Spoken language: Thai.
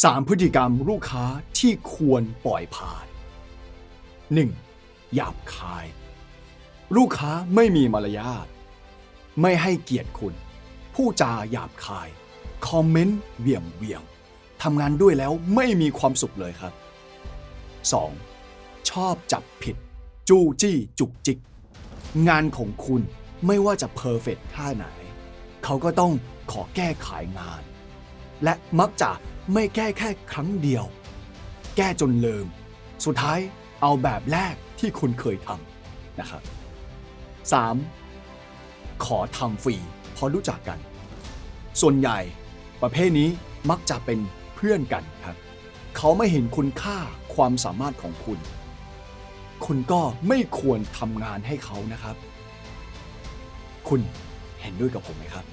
3 พฤติกรรมลูกค้าที่ควรปล่อยผ่าน 1. หยาบคาย ลูกค้าไม่มีมารยาท ไม่ให้เกียรติคุณ ผู้จาหยาบคาย คอมเมนต์เบี่ยงเบี่ยงทำงานด้วยแล้วไม่มีความสุขเลยครับ 2. ชอบจับผิด จู้จี้จุกจิก งานของคุณไม่ว่าจะเพอร์เฟกต์ท่าไหน เขาก็ต้องขอแก้ไขงาน และมักจะ ไม่แก้แค่ครั้งเดียว แก้จนลืม สุดท้ายเอาแบบแรกที่คุณเคยทำนะครับ 3. ขอทำฟรีเพราะรู้จักกัน ส่วนใหญ่ประเภทนี้มักจะเป็นเพื่อนกันครับ เขาไม่เห็นคุณค่าความสามารถของคุณ คุณก็ไม่ควรทำงานให้เขานะครับ คุณเห็นด้วยกับผมไหมครับ